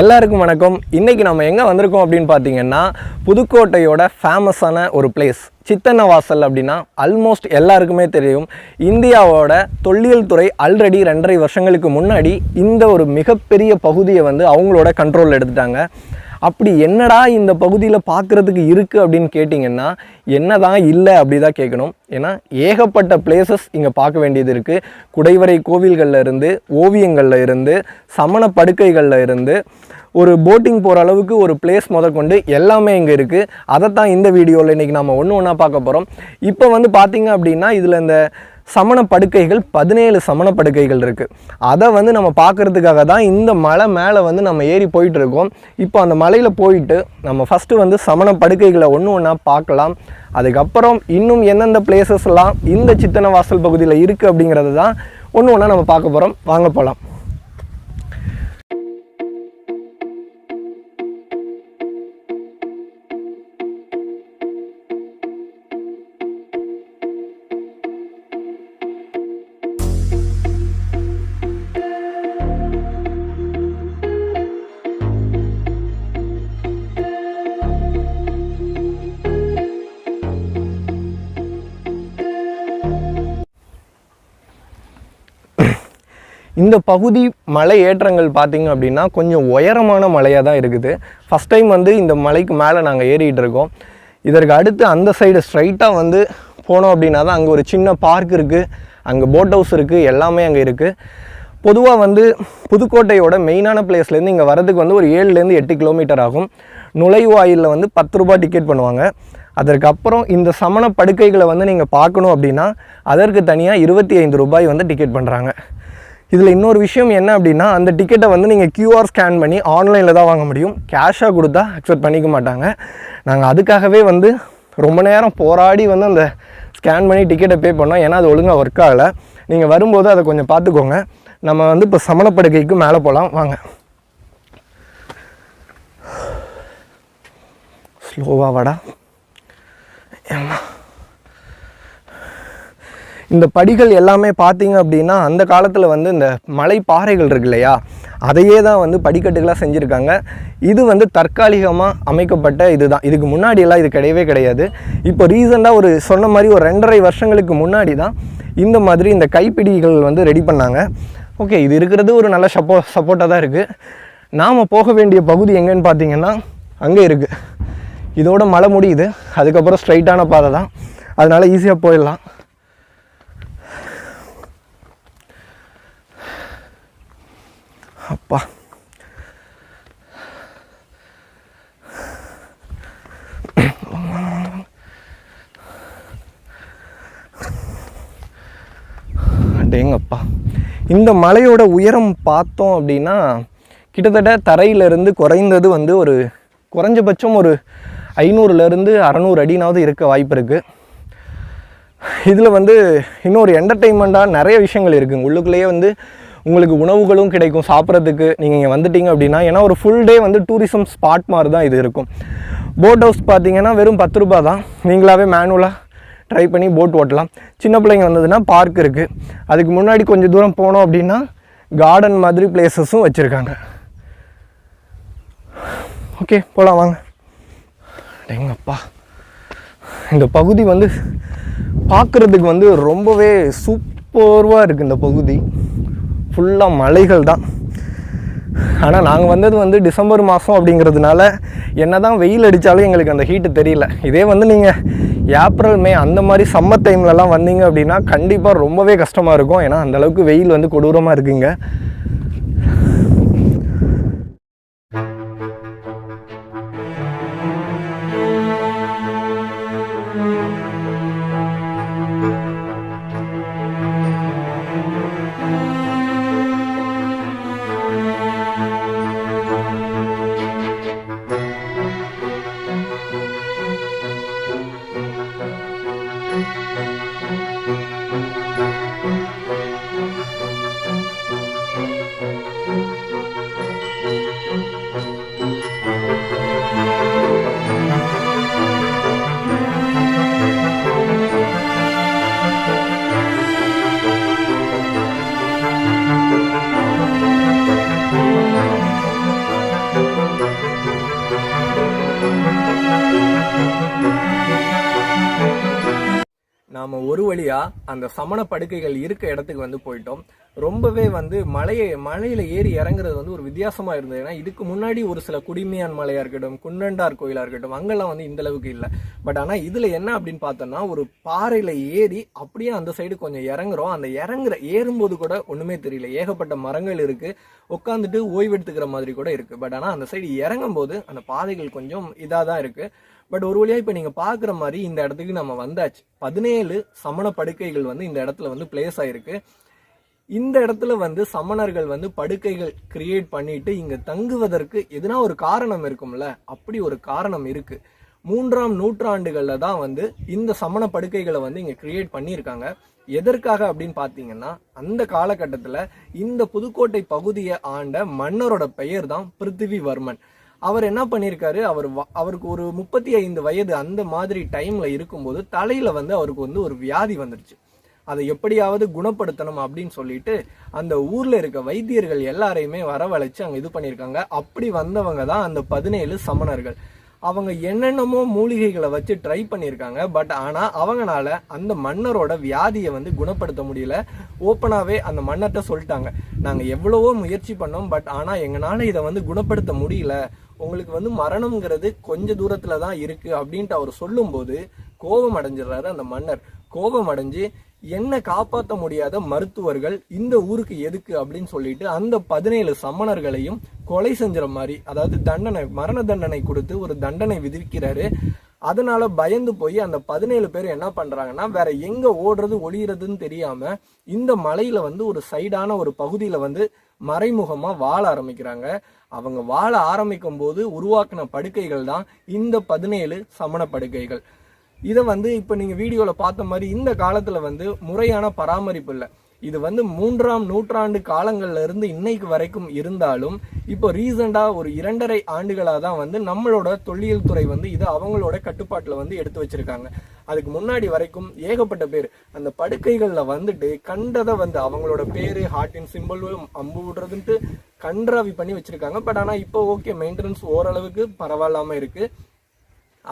எல்லாருக்கும் வணக்கம். இன்றைக்கி நம்ம எங்கே வந்திருக்கோம் அப்படின்னு பார்த்தீங்கன்னா புதுக்கோட்டையோட ஃபேமஸான ஒரு பிளேஸ் சித்தன்னவாசல் அப்படின்னா ஆல்மோஸ்ட் எல்லாருக்குமே தெரியும். இந்தியாவோட தொல்லியல் துறை ஆல்ரெடி ரெண்டரை வருஷங்களுக்கு முன்னாடி இந்த ஒரு மிகப்பெரிய பகுதியை வந்து அவங்களோட கண்ட்ரோலில் எடுத்துட்டாங்க. அப்படி என்னடா இந்த பகுதியில் பார்க்குறதுக்கு இருக்குது அப்படின்னு கேட்டிங்கன்னா என்னதான் இல்லை அப்படி தான் கேட்கணும். ஏன்னா ஏகப்பட்ட பிளேசஸ் இங்கே பார்க்க வேண்டியது இருக்குது குடைவரை கோவில்களில் இருந்து ஓவியங்களில் இருந்து சமண படுக்கைகளில் இருந்து ஒரு போட்டிங் போகிற அளவுக்கு ஒரு பிளேஸ் முதற்கொண்டு எல்லாமே இங்கே இருக்குது அதைத்தான் இந்த வீடியோவில் இன்றைக்கி நம்ம ஒன்று ஒன்றா பார்க்க போகிறோம் இப்போ வந்து பார்த்திங்க அப்படின்னா இதில் இந்த சமண படுக்கைகள் பதினேழு சமண படுக்கைகள் இருக்குது அதை வந்து நம்ம பார்க்குறதுக்காக தான் இந்த மலை மேலே வந்து நம்ம ஏறி போயிட்டுருக்கோம். இப்போ அந்த மலையில் போயிட்டு நம்ம ஃபஸ்ட்டு வந்து சமண படுக்கைகளை ஒன்று ஒன்றா பார்க்கலாம். அதுக்கப்புறம் இன்னும் எந்தெந்த பிளேசஸ்லாம் இந்த சித்தனை வாசல் பகுதியில் இருக்குது அப்படிங்கிறது தான் ஒன்று ஒன்றா நம்ம பார்க்க போகிறோம் வாங்க போகலாம் இந்த பகுதி மலை ஏற்றங்கள் பார்த்தீங்க அப்படின்னா கொஞ்சம் உயரமான மலையாக தான் இருக்குது. ஃபஸ்ட் டைம் வந்து இந்த மலைக்கு மேலே நாங்கள் ஏறிகிட்டு இருக்கோம். இதற்கு அடுத்து அந்த சைடு ஸ்ட்ரைட்டாக வந்து போனோம் அப்படின்னா தான் அங்கே ஒரு சின்ன பார்க் இருக்குது அங்கே போட் ஹவுஸ் இருக்குது எல்லாமே அங்கே இருக்குது பொதுவாக வந்து புதுக்கோட்டையோட மெயினான பிளேஸ்லேருந்து இங்கே வரதுக்கு வந்து ஒரு ஏழுலேருந்து எட்டு கிலோமீட்டர் ஆகும். நுழைவாயிலில் வந்து பத்து ரூபாய் டிக்கெட் பண்ணுவாங்க. அதற்கப்புறம் இந்த சமண படுக்கைகளை வந்து நீங்கள் பார்க்கணும் அப்படின்னா அதற்கு தனியாக இருபத்தி ஐந்து ரூபாய் வந்து டிக்கெட் பண்ணுறாங்க இதில் இன்னொரு விஷயம் என்ன அப்படின்னா அந்த டிக்கெட்டை வந்து நீங்கள் கியூஆர் ஸ்கேன் பண்ணி ஆன்லைனில் தான் வாங்க முடியும். கேஷாக கொடுத்தா அக்செப்ட் பண்ணிக்க மாட்டாங்க. நாங்கள் அதுக்காகவே வந்து ரொம்ப நேரம் போராடி வந்து அந்த ஸ்கேன் பண்ணி டிக்கெட்டை பே பண்ணோம். ஏன்னா அது ஒழுங்காக ஒர்க் ஆகலை. நீங்கள் வரும்போது அதை கொஞ்சம் பார்த்துக்கோங்க. நம்ம வந்து இப்போ சமணப்படுக்கைக்கு மேலே போகலாம் வாங்க. ஸ்லோவாக வாடா. இந்த படிகள் எல்லாமே பார்த்தீங்க அப்படின்னா அந்த காலத்தில் வந்து இந்த மலை பாறைகள் இருக்கு இல்லையா? அதையே தான் வந்து படிக்கட்டுகளாக செஞ்சுருக்காங்க. இது வந்து தற்காலிகமாக அமைக்கப்பட்ட இதுதான். இதுக்கு முன்னாடியெல்லாம் இது கிடையவே கிடையாது. இப்போ ரீசெண்டாக ஒரு சொன்ன மாதிரி ஒரு ரெண்டரை வருஷங்களுக்கு முன்னாடி தான் இந்த மாதிரி இந்த கைப்பிடிகள் வந்து ரெடி பண்ணாங்க. ஓகே இது இருக்கிறது ஒரு நல்ல சப்போ சப்போர்ட்டாக தான் இருக்குது நாம் போக வேண்டிய பகுதி எங்கேன்னு பார்த்தீங்கன்னா அங்கே இருக்குது இதோட மழை முடியுது. அதுக்கப்புறம் ஸ்ட்ரைட்டான பாதை தான். அதனால் ஈஸியாக போயிடலாம். அப்பா. டேங்கப்பா இந்த மலையோட உயரம் பார்த்தோம் அப்படின்னா கிட்டத்தட்ட தரையிலிருந்து குறைந்தது வந்து ஒரு குறைஞ்சபட்சம் ஒரு ஐநூறுலேருந்து அறநூறு அடினாவது இருக்க வாய்ப்பு இருக்குது இதில் வந்து இன்னொரு என்டர்டெயின்மெண்ட்டாக நிறைய விஷயங்கள் இருக்குங்க. உள்ளுக்குள்ளேயே வந்து உங்களுக்கு உணவுகளும் கிடைக்கும் சாப்பிட்றதுக்கு நீங்கள் இங்கே வந்துட்டீங்க அப்படின்னா ஏன்னா ஒரு ஃபுல் டே வந்து டூரிசம் ஸ்பாட் மாதிரி தான் இது இருக்கும். போட் ஹவுஸ் பார்த்தீங்கன்னா வெறும் பத்து ரூபா தான். நீங்களாவே மேனுவலாக ட்ரை பண்ணி போட் ஓட்டலாம். சின்ன பிள்ளைங்க வந்ததுன்னா பார்க் இருக்குது அதுக்கு முன்னாடி கொஞ்சம் தூரம் போனோம் அப்படின்னா கார்டன் மாதிரி பிளேசஸும் வச்சுருக்காங்க. ஓகே போகலாம் வாங்க. எங்கப்பா? இந்த பகுதி வந்து பார்க்குறதுக்கு வந்து ரொம்பவே சூப்பர்வாக இருக்குது இந்த பகுதி. ஃபுல்லாக மலைகள் தான். ஆனால் நாங்கள் வந்தது வந்து டிசம்பர் மாதம் அப்படிங்கிறதுனால என்ன தான் வெயில் அடித்தாலும் எங்களுக்கு அந்த ஹீட்டு தெரியல. இதே வந்து நீங்கள் ஏப்ரல் மே அந்த மாதிரி சம்மர் டைம்லலாம் வந்தீங்க அப்படின்னா கண்டிப்பாக ரொம்பவே கஷ்டமாக இருக்கும். ஏன்னா அந்தளவுக்கு வெயில் வந்து கொடூரமாக இருக்குங்க. ஒரு வழியா அந்த சமண படுக்கைகள் இருக்க இடத்துக்கு வந்து போயிட்டோம். ரொம்பவே வந்து மலையை மலையில ஏறி இறங்குறது வந்து ஒரு வித்தியாசமா இருந்தது. ஏன்னா இதுக்கு முன்னாடி ஒரு சில குடிமையான் மலையா இருக்கட்டும் குன்னண்டார் கோயிலா இருக்கட்டும் அங்கெல்லாம் வந்து இந்த அளவுக்கு இல்லை. பட் ஆனா இதுல என்ன அப்படின்னு பார்த்தோம்னா ஒரு பாறையில ஏறி அப்படியே அந்த சைடு கொஞ்சம் இறங்குறோம். அந்த இறங்குற ஏறும்போது கூட ஒண்ணுமே தெரியல. ஏகப்பட்ட மரங்கள் இருக்கு. உட்காந்துட்டு ஓய்வெடுத்துக்கிற மாதிரி கூட இருக்கு. பட் ஆனா அந்த சைடு இறங்கும் போது அந்த பாதைகள் கொஞ்சம் இதாக தான் இருக்கு. பட் ஒரு வழியா இப்ப நீங்க பாக்குற மாதிரி இந்த இடத்துக்கு நம்ம வந்தாச்சு. பதினேழு சமண படுக்கைகள் வந்து இந்த இடத்துல வந்து பிளேஸ் ஆயிருக்கு. இந்த இடத்துல வந்து சமணர்கள் வந்து படுக்கைகள் கிரியேட் பண்ணிட்டு இங்க தங்குவதற்கு எதுனா ஒரு காரணம் இருக்கும்ல? அப்படி ஒரு காரணம் இருக்கு. மூன்றாம் நூற்றாண்டுகளில் தான் வந்து இந்த சமண படுக்கைகளை வந்து இங்கே கிரியேட் பண்ணியிருக்காங்க. எதற்காக அப்படின்னு பார்த்தீங்கன்னா அந்த காலகட்டத்தில் இந்த புதுக்கோட்டை பகுதியை ஆண்ட மன்னரோட பெயர் தான் பிருத்திவிவர்மன். அவர் என்ன பண்ணியிருக்காரு? அவர் அவருக்கு ஒரு முப்பத்தி ஐந்து வயது அந்த மாதிரி டைமில் இருக்கும்போது தலையில் வந்து அவருக்கு வந்து ஒரு வியாதி வந்துருச்சு. அதை எப்படியாவது குணப்படுத்தணும் அப்படின்னு சொல்லிட்டு அந்த ஊர்ல இருக்க வைத்தியர்கள் எல்லாரையுமே வரவழைச்சு அங்க இது பண்ணியிருக்காங்க. அப்படி வந்தவங்க தான் அந்த பதினேழு சமணர்கள். அவங்க என்னென்னமோ மூலிகைகளை வச்சு ட்ரை பண்ணியிருக்காங்க. பட் ஆனால் அவங்களால அந்த மன்னரோட வியாதியை வந்து குணப்படுத்த முடியல. ஓப்பனாகவே அந்த மன்னர்கிட்ட சொல்லிட்டாங்க. நாங்கள் எவ்வளவோ முயற்சி பண்ணோம். பட் ஆனால் எங்களால் இதை வந்து குணப்படுத்த முடியல. உங்களுக்கு வந்து மரணம்ங்கிறது கொஞ்ச தூரத்தில் தான் இருக்குது அப்படின்ட்டு அவர் சொல்லும்போது கோபம் அடைஞ்சிடுறாரு அந்த மன்னர். கோபம் அடைஞ்சு என்னை காப்பாற்ற முடியாத மருத்துவர்கள் இந்த ஊருக்கு எதுக்கு அப்படின்னு சொல்லிட்டு அந்த பதினேழு சமணர்களையும் கொலை செஞ்சுற மாதிரி அதாவது தண்டனை மரண தண்டனை கொடுத்து ஒரு தண்டனை விதிக்கிறாரு. அதனால பயந்து போய் அந்த பதினேழு பேர் என்ன பண்றாங்கன்னா வேற எங்க ஓடுறது ஒளியறதுன்னு தெரியாம இந்த மலையில வந்து ஒரு சைடான ஒரு பகுதியில வந்து மறைமுகமா வாழ ஆரம்பிக்கிறாங்க. அவங்க வாழ ஆரம்பிக்கும் போது உருவாக்கின படுக்கைகள் தான் இந்த பதினேழு சமண படுக்கைகள். இதை வந்து இப்போ நீங்கள் வீடியோவில் பார்த்த மாதிரி இந்த காலத்தில் வந்து முறையான பராமரிப்பு இல்லை. இது வந்து மூன்றாம் நூற்றாண்டு காலங்கள்ல இருந்து இன்னைக்கு வரைக்கும் இருந்தாலும் இப்போ ரீசெண்டாக ஒரு இரண்டரை ஆண்டுகளாக தான் வந்து நம்மளோட தொல்லியல் துறை வந்து இது அவங்களோட கட்டுப்பாட்டில் வந்து எடுத்து வச்சிருக்காங்க. அதுக்கு முன்னாடி வரைக்கும் ஏகப்பட்ட பேர் அந்த படுக்கைகளில் வந்துட்டு கண்டதை வந்து அவங்களோட பேர் ஹார்ட்டின் சிம்பிளும் அம்பு விடுறதுன்ட்டு கன்றாவி பண்ணி வச்சிருக்காங்க. பட் ஆனால் இப்போ ஓகே மெயின்டெனன்ஸ் ஓரளவுக்கு பரவாயில்லாமல் இருக்குது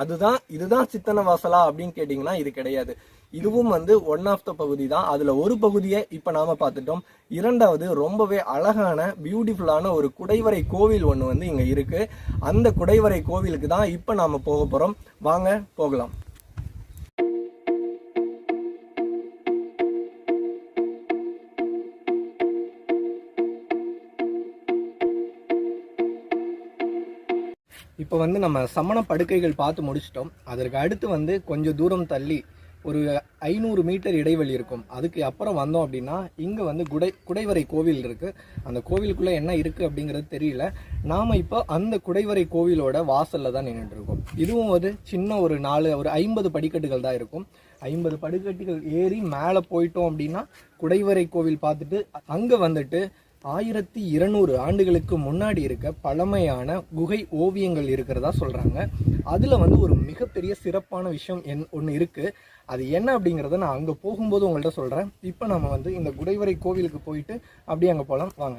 அதுதான் இதுதான் சித்தன வாசலா அப்படின்னு கேட்டிங்கன்னா இது கிடையாது. இதுவும் வந்து ஒன் ஆஃப் த பகுதி தான் அதில் ஒரு பகுதியை இப்போ நாம் பார்த்துட்டோம். இரண்டாவது ரொம்பவே அழகான பியூட்டிஃபுல்லான ஒரு குடைவரை கோவில் ஒன்று வந்து இங்கே இருக்குது அந்த குடைவரை கோவிலுக்கு தான் இப்போ நாம் போக போகிறோம் வாங்க போகலாம். இப்போ வந்து நம்ம சமண படுக்கைகள் பார்த்து முடிச்சிட்டோம். அதற்கு அடுத்து வந்து கொஞ்சம் தூரம் தள்ளி ஒரு ஐநூறு மீட்டர் இடைவெளி இருக்கும். அதுக்கு அப்புறம் வந்தோம் அப்படின்னா இங்கே வந்து குடை குடைவரை கோவில் இருக்குது அந்த கோவிலுக்குள்ளே என்ன இருக்குது அப்படிங்கிறது தெரியல. நாம் இப்போ அந்த குடைவரை கோவிலோட வாசலில் தான் நின்றுட்டு இருக்கோம் இதுவும் வந்து சின்ன ஒரு நாலு ஒரு ஐம்பது படிக்கட்டுகள் தான் இருக்கும். ஐம்பது படிக்கட்டுகள் ஏறி மேலே போயிட்டோம் அப்படின்னா குடைவரை கோவில் பார்த்துட்டு அங்கே வந்துட்டு ஆயிரத்தி இருநூறு ஆண்டுகளுக்கு முன்னாடி இருக்க பழமையான குகை ஓவியங்கள் இருக்கிறதா சொல்கிறாங்க அதில் வந்து ஒரு மிகப்பெரிய சிறப்பான விஷயம் என் ஒன்று இருக்குது அது என்ன அப்படிங்கிறத நான் அங்கே போகும்போது உங்கள்கிட்ட சொல்கிறேன் இப்போ நம்ம வந்து இந்த குடைவரை கோவிலுக்கு போயிட்டு அப்படியே அங்கே போகலாம் வாங்க.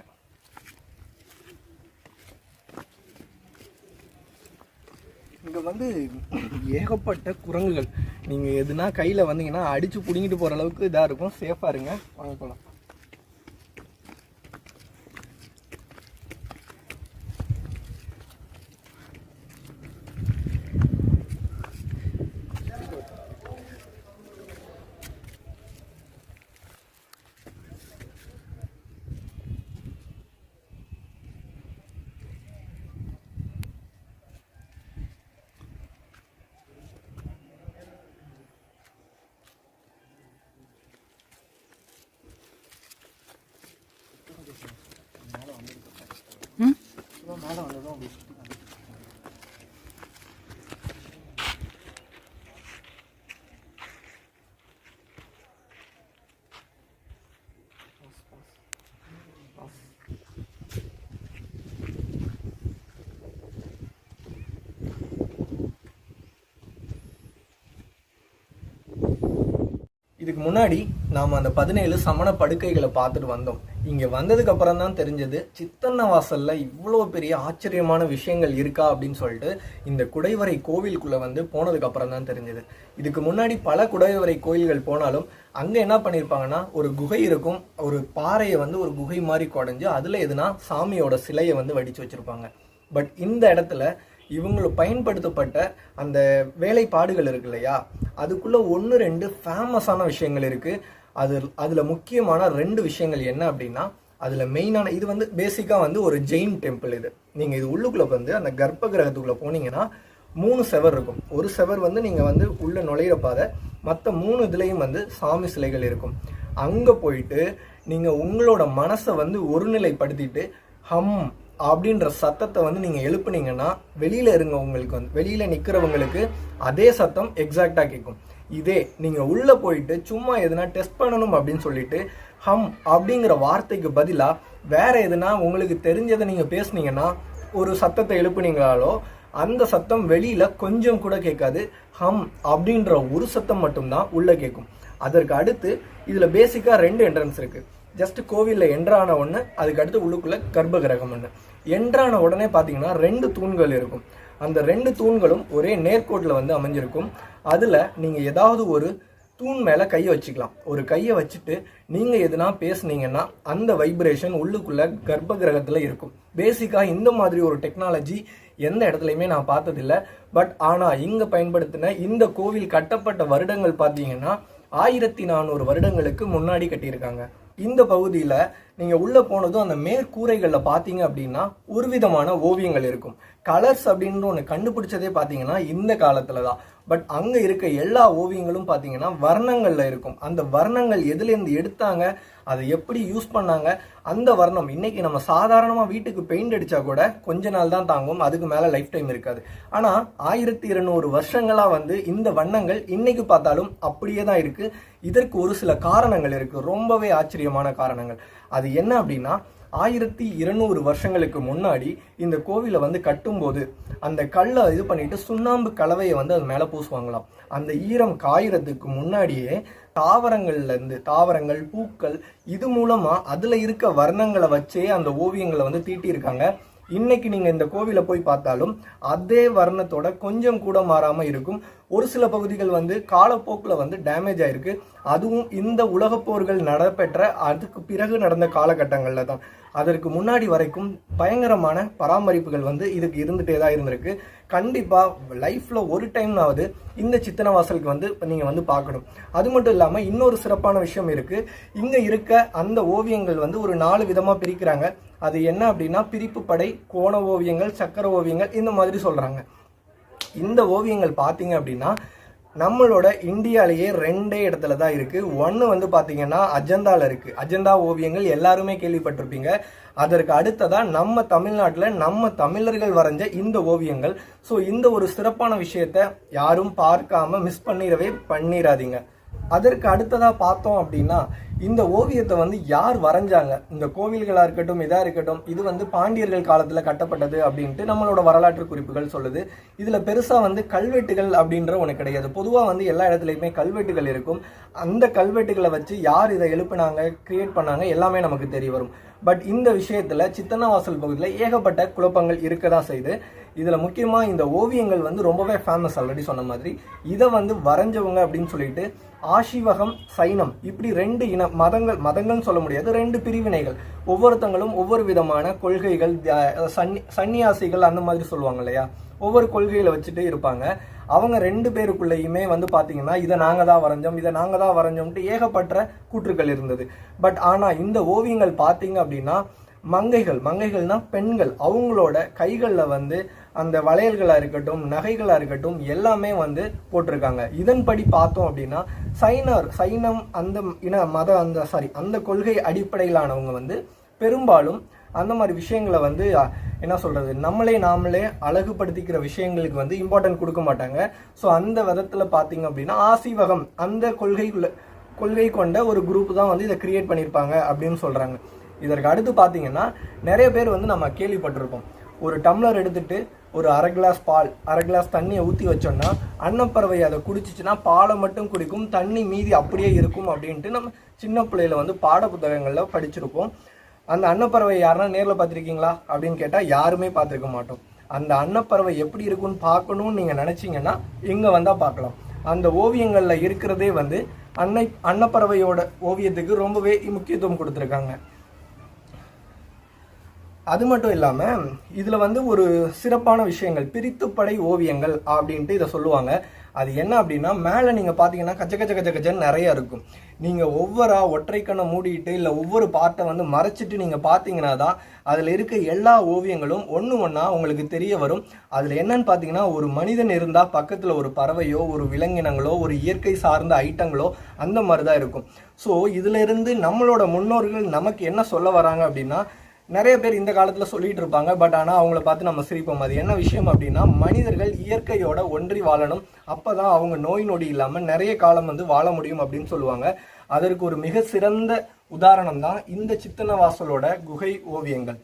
இங்கே வந்து ஏகப்பட்ட குரங்குகள். நீங்கள் எதுனா கையில் வந்தீங்கன்னா அடித்து பிடுங்கிட்டு போகிற அளவுக்கு இதாக இருக்கும். சேஃபாக இருங்க. வாங்க போகலாம் Thank you. இதுக்கு முன்னாடி நாம் அந்த பதினேழு சமண படுக்கைகளை பார்த்துட்டு வந்தோம். இங்கே வந்ததுக்கு அப்புறம் தான் தெரிஞ்சது சித்தன்ன வாசலில் இவ்வளோ பெரிய ஆச்சரியமான விஷயங்கள் இருக்கா அப்படின்னு சொல்லிட்டு இந்த குடைவரை கோவிலுக்குள்ளே வந்து போனதுக்கு அப்புறம் தான் தெரிஞ்சது. இதுக்கு முன்னாடி பல குடைவரை கோயில்கள் போனாலும் அங்கே என்ன பண்ணியிருப்பாங்கன்னா ஒரு குகை இருக்கும் ஒரு பாறையை வந்து ஒரு குகை மாதிரி குடஞ்சு அதில் எதுனா சாமியோட சிலையை வந்து வடித்து வச்சுருப்பாங்க. பட் இந்த இடத்துல இவங்களை பயன்படுத்தப்பட்ட அந்த வேலைப்பாடுகள் இருக்கு இல்லையா? அதுக்குள்ளே ஒன்று ரெண்டு ஃபேமஸான விஷயங்கள் இருக்குது அது அதில் முக்கியமான ரெண்டு விஷயங்கள் என்ன அப்படின்னா அதில் மெயினான இது வந்து பேசிக்காக வந்து ஒரு ஜெயின் டெம்பிள் இது. நீங்கள் இது உள்ளுக்குள்ளே வந்து அந்த கர்ப்ப கிரகத்துக்குள்ளே போனீங்கன்னா மூணு செவர் இருக்கும். ஒரு செவர் வந்து நீங்கள் வந்து உள்ளே நுழையிற பாதை மற்ற மூணு இதுலேயும் வந்து சாமி சிலைகள் இருக்கும். அங்கே போயிட்டு நீங்கள் உங்களோட மனசை வந்து ஒருநிலைப்படுத்திட்டு ஹம் அப்படின்ற சத்தத்தை வந்து நீங்கள் எழுப்புனீங்கன்னா வெளியில் இருங்க உங்களுக்கு வந்து வெளியில் நிற்கிறவங்களுக்கு அதே சத்தம் எக்ஸாக்டாக கேட்கும் இதே நீங்கள் உள்ளே போயிட்டு சும்மா எதுனா டெஸ்ட் பண்ணணும் அப்படின்னு சொல்லிட்டு ஹம் அப்படிங்கிற வார்த்தைக்கு பதிலாக வேற எதுனா உங்களுக்கு தெரிஞ்சதை நீங்கள் பேசுனீங்கன்னா ஒரு சத்தத்தை எழுப்புனீங்களாலோ அந்த சத்தம் வெளியில் கொஞ்சம் கூட கேட்காது. ஹம் அப்படின்ற ஒரு சத்தம் மட்டும்தான் உள்ளே கேட்கும். அதற்கு அடுத்து இதில் பேசிக்காக ரெண்டு என்ட்ரன்ஸ் இருக்குது ஜஸ்ட் கோவிலில் என்ட்ரான ஒன்று அதுக்கு அடுத்து உள்ளுக்குள்ளே கர்ப்ப கிரகம் ஒன்று என்ட்ரான உடனே பார்த்தீங்கன்னா ரெண்டு தூண்கள் இருக்கும். அந்த ரெண்டு தூண்களும் ஒரே நேர்கோட்டில் வந்து அமைஞ்சிருக்கும். அதில் நீங்கள் ஏதாவது ஒரு தூண் மேலே கையை வச்சுக்கலாம். ஒரு கையை வச்சுட்டு நீங்கள் எதுனா பேசுனீங்கன்னா அந்த வைப்ரேஷன் உள்ளுக்குள்ள கர்ப்ப கிரகத்தில் இருக்கும். பேசிக்காக இந்த மாதிரி ஒரு டெக்னாலஜி எந்த இடத்துலையுமே நான் பார்த்ததில்ல. பட் ஆனால் இங்கே பயன்படுத்தின இந்த கோவில் கட்டப்பட்ட வருடங்கள் பார்த்தீங்கன்னா ஆயிரத்தி நானூறு வருடங்களுக்கு முன்னாடி கட்டியிருக்காங்க. இந்த பகுதியில் நீங்கள் உள்ளே போனதும் அந்த மேற்கூரைகளில் பார்த்தீங்க அப்படின்னா ஒரு விதமான ஓவியங்கள் இருக்கும். கலர்ஸ் அப்படின்னு ஒன்று கண்டுபிடிச்சதே பார்த்தீங்கன்னா இந்த காலத்தில் தான் பட் அங்கே இருக்க எல்லா ஓவியங்களும் பார்த்தீங்கன்னா வர்ணங்களில் இருக்கும். அந்த வர்ணங்கள் எதுலேருந்து எடுத்தாங்க அதை எப்படி யூஸ் பண்ணாங்க அந்த வர்ணம் இன்னைக்கு நம்ம சாதாரணமாக வீட்டுக்கு பெயிண்ட் அடித்தா கூட கொஞ்ச நாள் தான் தாங்கும் அதுக்கு மேலே லைஃப் டைம் இருக்காது. ஆனால் ஆயிரத்தி இருநூறு வருஷங்களாக வந்து இந்த வண்ணங்கள் இன்னைக்கு பார்த்தாலும் அப்படியே தான் இருக்குது இதற்கு ஒரு சில காரணங்கள் இருக்குது ரொம்பவே ஆச்சரியமான காரணங்கள். அது என்ன அப்படின்னா ஆயிரத்தி இருநூறு வருஷங்களுக்கு முன்னாடி இந்த கோவிலை வந்து கட்டும்போது அந்த கல்லை இது பண்ணிட்டு சுண்ணாம்பு கலவையை வந்து அது மேலே பூசுவாங்களாம். அந்த ஈரம் காயறதுக்கு முன்னாடியே தாவரங்கள்லேருந்து தாவரங்கள் பூக்கள் இது மூலமாக அதில் இருக்க வர்ணங்களை வச்சே அந்த ஓவியங்களை வந்து தீட்டியிருக்காங்க. இன்னைக்கு நீங்கள் இந்த கோவிலை போய் பார்த்தாலும் அதே வர்ணத்தோட கொஞ்சம் கூட மாறாமல் இருக்கும். ஒரு சில பகுதிகள் வந்து காலப்போக்கில் வந்து டேமேஜ் ஆயிருக்கு. அதுவும் இந்த உலகப்போர்கள் நடைபெற்ற அதுக்கு பிறகு நடந்த காலகட்டங்களில் தான். அதற்கு முன்னாடி வரைக்கும் பயங்கரமான பராமரிப்புகள் வந்து இதுக்கு இருந்துகிட்டே தான் இருந்திருக்கு. கண்டிப்பாக லைஃப்பில் ஒரு டைம்னாவது இந்த சித்தனை வாசலுக்கு வந்து நீங்கள் வந்து பார்க்கணும். அது மட்டும் இல்லாமல் இன்னொரு சிறப்பான விஷயம் இருக்குது இங்கே இருக்க அந்த ஓவியங்கள் வந்து ஒரு நாலு விதமாக பிரிக்கிறாங்க. அது என்ன அப்படின்னா பிரிப்பு படை கோண ஓவியங்கள் சக்கர ஓவியங்கள் இந்த மாதிரி சொல்கிறாங்க இந்த ஓவியங்கள் பார்த்தீங்க அப்படின்னா நம்மளோட இந்தியாலேயே ரெண்டே இடத்துல தான் இருக்குது ஒன்று வந்து பார்த்தீங்கன்னா அஜந்தாவில் இருக்குது அஜந்தா ஓவியங்கள் எல்லாருமே கேள்விப்பட்டிருப்பீங்க. அதற்கு அடுத்ததாக நம்ம தமிழ்நாட்டில் நம்ம தமிழர்கள் வரைஞ்ச இந்த ஓவியங்கள். ஸோ இந்த ஒரு சிறப்பான விஷயத்த யாரும் பார்க்காம மிஸ் பண்ணிடவே பண்ணிடாதீங்க அதற்கு அடுத்ததா பார்த்தோம் அப்படின்னா இந்த ஓவியத்தை வந்து யார் வரைஞ்சாங்க? இந்த கோவில்களாக இருக்கட்டும் இதாக இருக்கட்டும் இது வந்து பாண்டியர்கள் காலத்தில் கட்டப்பட்டது அப்படின்ட்டு நம்மளோட வரலாற்று குறிப்புகள் சொல்லுது. இதில் பெருசாக வந்து கல்வெட்டுகள் அப்படின்ற ஒன்று கிடையாது. பொதுவாக வந்து எல்லா இடத்துலையுமே கல்வெட்டுகள் இருக்கும். அந்த கல்வெட்டுகளை வச்சு யார் இதை எழுப்புனாங்க கிரியேட் பண்ணாங்க எல்லாமே நமக்கு தெரிய வரும். பட் இந்த விஷயத்தில் சித்தன்னவாசல் பகுதியில் ஏகப்பட்ட குழப்பங்கள் இருக்க தான் செய்யுது இதில் முக்கியமாக இந்த ஓவியங்கள் வந்து ரொம்பவே ஃபேமஸ் ஆல்ரெடி சொன்ன மாதிரி. இதை வந்து வரைஞ்சவங்க அப்படின்னு சொல்லிட்டு ஆஷிவகம் சைனம் இப்படி ரெண்டு இன மதங்கள் மதங்கள்னு சொல்ல முடியாது ரெண்டு பிரிவினைகள். ஒவ்வொருத்தங்களும் ஒவ்வொரு விதமான கொள்கைகள் சன்னி சன்னியாசிகள் அந்த மாதிரி சொல்லுவாங்க இல்லையா? ஒவ்வொரு கொள்கையில் வச்சுட்டு இருப்பாங்க. அவங்க ரெண்டு பேருக்குள்ளேயுமே வந்து பார்த்தீங்கன்னா இதை நாங்கள் தான் வரைஞ்சோம் இதை நாங்கள் தான் வரைஞ்சோம்ட்டு ஏகப்பட்ட கூற்றுக்கள் இருந்தது. பட் ஆனால் இந்த ஓவியங்கள் பார்த்தீங்க அப்படின்னா மங்கைகள் மங்கைகள்னா பெண்கள். அவங்களோட கைகளில் வந்து அந்த வளையல்களாக இருக்கட்டும் நகைகளாக இருக்கட்டும் எல்லாமே வந்து போட்டிருக்காங்க. இதன்படி பார்த்தோம் அப்படின்னா சைனர் சைனம் அந்த இன மத அந்த சாரி அந்த கொள்கை அடிப்படையிலானவங்க வந்து பெரும்பாலும் அந்த மாதிரி விஷயங்களை வந்து என்ன சொல்கிறது நம்மளே நாமளே அழகுபடுத்திக்கிற விஷயங்களுக்கு வந்து இம்பார்ட்டன்ட் கொடுக்க மாட்டாங்க. ஸோ அந்த விதத்தில் பார்த்தீங்க அப்படின்னா ஆசிவகம் அந்த கொள்கைக்குள்ள கொள்கை கொண்ட ஒரு குரூப் தான் வந்து இதை கிரியேட் பண்ணியிருப்பாங்க அப்படின்னு சொல்கிறாங்க இதற்கு அடுத்து பார்த்தீங்கன்னா நிறைய பேர் வந்து நம்ம கேள்விப்பட்டிருப்போம். ஒரு டம்ளர் எடுத்துட்டு ஒரு அரை கிளாஸ் பால் அரை கிளாஸ் தண்ணியை ஊற்றி வச்சோம்னா அன்னப்பறவை அதை குடிச்சிச்சுன்னா பாலை மட்டும் குடிக்கும் தண்ணி மீதி அப்படியே இருக்கும் அப்படின்ட்டு நம்ம சின்ன பிள்ளையில வந்து பாட புத்தகங்களில் படிச்சிருப்போம். அந்த அன்னப்பறவை யாருன்னா நேரில் பார்த்துருக்கீங்களா? அப்படின்னு கேட்டால் யாருமே பார்த்துருக்க மாட்டோம். அந்த அன்னப்பறவை எப்படி இருக்குன்னு பார்க்கணும்னு நீங்கள் நினச்சிங்கன்னா இங்கே வந்தால் பார்க்கலாம். அந்த ஓவியங்களில் இருக்கிறதே வந்து அன்னை அன்னப்பறவையோட ஓவியத்துக்கு ரொம்பவே முக்கியத்துவம் கொடுத்துருக்காங்க. அது மட்டும் இல்லாமல் இதில் வந்து ஒரு சிறப்பான விஷயங்கள் பிரித்துப்படை ஓவியங்கள் அப்படின்ட்டு இதை சொல்லுவாங்க. அது என்ன அப்படின்னா மேலே நீங்கள் பார்த்தீங்கன்னா கச்ச கச்ச கச்ச கச்சன்னு நிறைய இருக்கும். நீங்கள் ஒவ்வொரு ஒற்றை கண்ணை மூடிட்டு இல்லை ஒவ்வொரு பார்ட்டை வந்து மறைச்சிட்டு நீங்கள் பார்த்தீங்கன்னா தான் அதில் இருக்க எல்லா ஓவியங்களும் ஒன்று ஒன்றா உங்களுக்கு தெரிய வரும். அதில் என்னன்னு பார்த்தீங்கன்னா ஒரு மனிதன் இருந்தால் பக்கத்தில் ஒரு பறவையோ ஒரு விலங்கினங்களோ ஒரு இயற்கை சார்ந்த ஐட்டங்களோ அந்த மாதிரி தான் இருக்கும் ஸோ இதிலிருந்து நம்மளோட முன்னோர்கள் நமக்கு என்ன சொல்ல வராங்க அப்படின்னா நிறைய பேர் இந்த காலத்தில் சொல்லிட்டு இருப்பாங்க பட் ஆனால் அவங்கள பார்த்து நம்ம சிரிப்போம். அது என்ன விஷயம் அப்படின்னா மனிதர்கள் இயற்கையோட ஒன்றி வாழணும். அப்போ தான் அவங்க நோய் நொடி இல்லாமல் நிறைய காலம் வந்து வாழ முடியும் அப்படின்னு சொல்லுவாங்க. அதற்கு ஒரு மிக சிறந்த உதாரணம் தான் இந்த சித்தனவாசலோட குகை ஓவியங்கள்.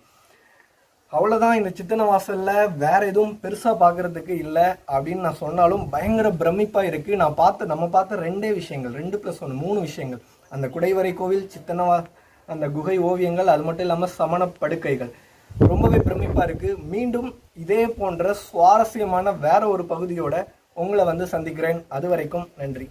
அவ்வளோதான் இந்த சித்தன வாசலில் வேற எதுவும் பெருசாக பார்க்கறதுக்கு இல்லை அப்படின்னு நான் சொன்னாலும் பயங்கர பிரமிப்பாக இருக்குது நான் பார்த்த நம்ம பார்த்த ரெண்டே விஷயங்கள் ரெண்டு ப்ளஸ் ஒன்று மூணு விஷயங்கள். அந்த குடைவரை கோவில் சித்தனவா அந்த குகை ஓவியங்கள் அது மட்டும் இல்லாமல் சமண படுக்கைகள். ரொம்பவே பிரமிப்பாக இருக்குது மீண்டும் இதே போன்ற சுவாரஸ்யமான வேற ஒரு பகுதியோட உங்களை வந்து சந்திக்கிறேன். அது வரைக்கும் நன்றி.